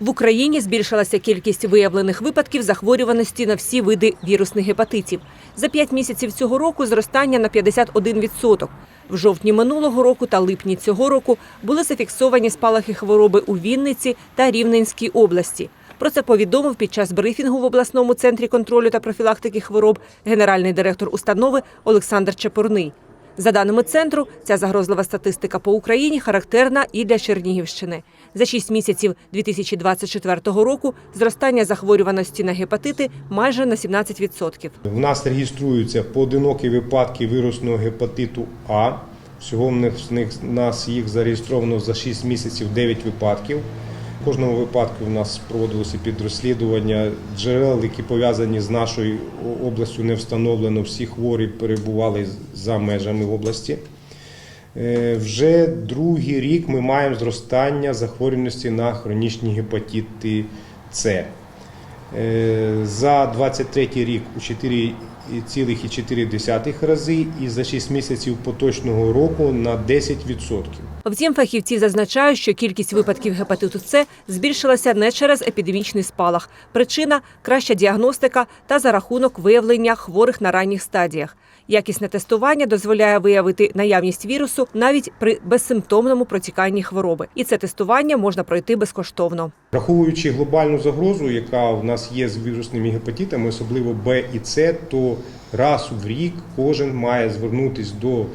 В Україні збільшилася кількість виявлених випадків захворюваності на всі види вірусних гепатитів. За п'ять місяців цього року зростання на 51%. В жовтні минулого року та липні цього року були зафіксовані спалахи хвороби у Вінниці та Рівненській області. Про це повідомив під час брифінгу в обласному центрі контролю та профілактики хвороб генеральний директор установи Олександр Чепурний. За даними центру, ця загрозлива статистика по Україні характерна і для Чернігівщини. За 6 місяців 2024 року зростання захворюваності на гепатити майже на 17%. В нас реєструються поодинокі випадки вірусного гепатиту А. Всього в них, в нас їх зареєстровано за 6 місяців 9 випадків. В кожному випадку в нас проводилося підрозслідування джерел, які пов'язані з нашою областю, не встановлено. Всі хворі перебували за межами області. Е, Вже другий рік ми маємо зростання захворюваності на хронічні гепатити С. Е, За 23 рік у 4,4 рази і за 6 місяців поточного року на 10%. Втім, фахівці зазначають, що кількість випадків гепатиту С збільшилася не через епідемічний спалах. Причина краща діагностика та за рахунок виявлення хворих на ранніх стадіях. Якісне тестування дозволяє виявити наявність вірусу навіть при безсимптомному протіканні хвороби. І це тестування можна пройти безкоштовно. Враховуючи глобальну загрозу, яка в нас є з вірусними гепатитами, особливо Б і С, то раз в рік кожен має звернутися до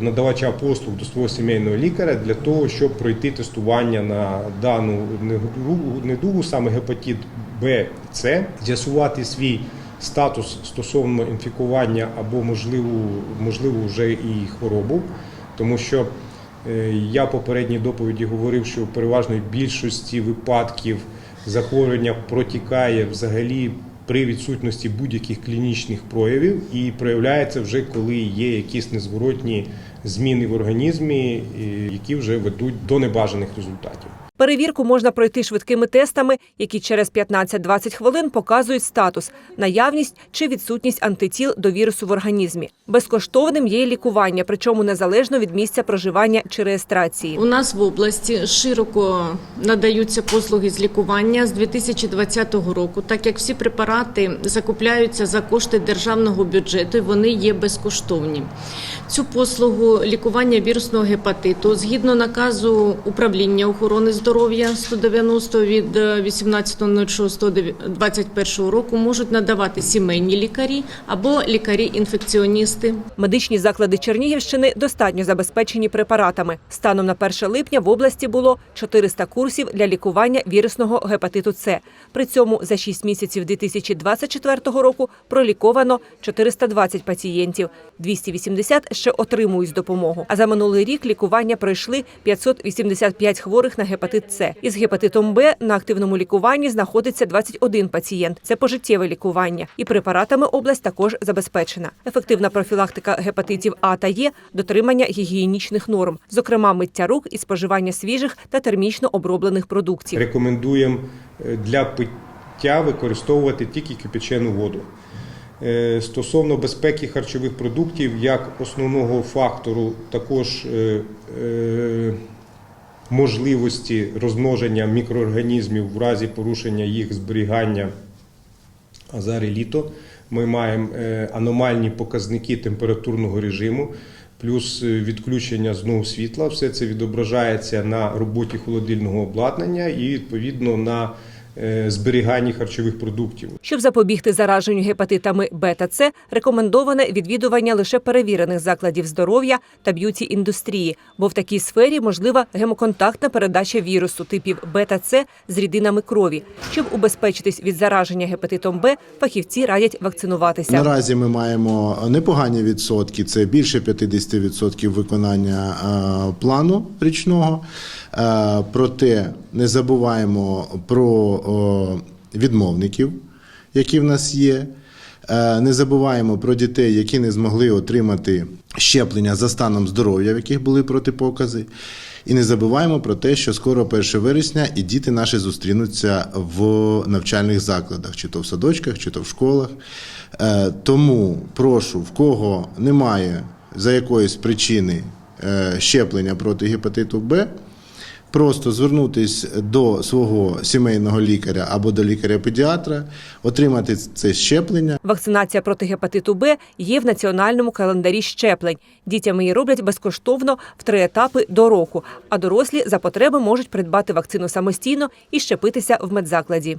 надавача послуг до свого сімейного лікаря для того, щоб пройти тестування на дану недугу, саме гепатит Б С, з'ясувати свій статус стосовно інфікування або можливу, можливо вже і хворобу, тому що Е, Я в попередній доповіді говорив, що в переважної більшості випадків захворювання протікає взагалі при відсутності будь-яких клінічних проявів і проявляється вже коли є якісь незворотні зміни в організмі, е, які вже ведуть до небажаних результатів. Перевірку можна пройти швидкими тестами, які через 15-20 хвилин показують статус, наявність чи відсутність антитіл до вірусу в організмі. Безкоштовним є лікування, причому незалежно від місця проживання чи реєстрації. У нас в області широко надаються послуги з лікування з 2020 року, так як всі препарати закупляються за кошти державного бюджету, і вони є безкоштовні. Цю послугу лікування вірусного гепатиту згідно наказу управління охорони здоров'я 190 від е, 18.06.21 року можуть надавати сімейні лікарі або лікарі-інфекціоністи. Медичні заклади Чернігівщини достатньо забезпечені препаратами. Станом на 1 липня в області було 400 курсів для лікування вірусного гепатиту С. При цьому за 6 місяців 2024 року проліковано 420 пацієнтів. 280 ще отримують допомогу. А за минулий рік лікування пройшли 585 хворих на гепатит С. Із гепатитом Б на активному лікуванні знаходиться 21 пацієнт. Це пожиттєве лікування. І препаратами область також забезпечена. Ефективна профілактика гепатитів А та Е – дотримання гігієнічних норм, зокрема миття рук і споживання свіжих та термічно оброблених продуктів. Рекомендуємо е, для пиття використовувати тільки кипячену воду. Е, Стосовно безпеки харчових продуктів, як основного фактору, також можливості розмноження мікроорганізмів в разі порушення їх зберігання зараз літо. Ми маємо е, аномальні показники температурного режиму, плюс е, відключення знову світла. Все це відображається на роботі холодильного обладнання і відповідно на зберіганні харчових продуктів. Щоб запобігти зараженню гепатитами Б та С, рекомендоване відвідування лише перевірених закладів здоров'я та б'юті-індустрії, бо в такій сфері можлива гемоконтактна передача вірусу типів Б та С з рідинами крові. Щоб убезпечитись від зараження гепатитом Б, фахівці радять вакцинуватися. Наразі ми маємо непогані відсотки, це більше 50% виконання е, плану річного. Е, Проте не забуваємо про відмовників, які в нас є. Е, Не забуваємо про дітей, які не змогли отримати щеплення за станом здоров'я, в яких були протипокази. І не забуваємо про те, що скоро 1 вересня і діти наші зустрінуться в навчальних закладах, чи то в садочках, чи то в школах. Е, Тому прошу, в кого немає за якоїсь причини е, щеплення проти гепатиту Б, просто звернутися до свого сімейного лікаря або до лікаря-педіатра, отримати це щеплення. Вакцинація проти гепатиту Б є в національному календарі щеплень. Дітям її роблять безкоштовно в три етапи до року, а дорослі за потреби можуть придбати вакцину самостійно і щепитися в медзакладі.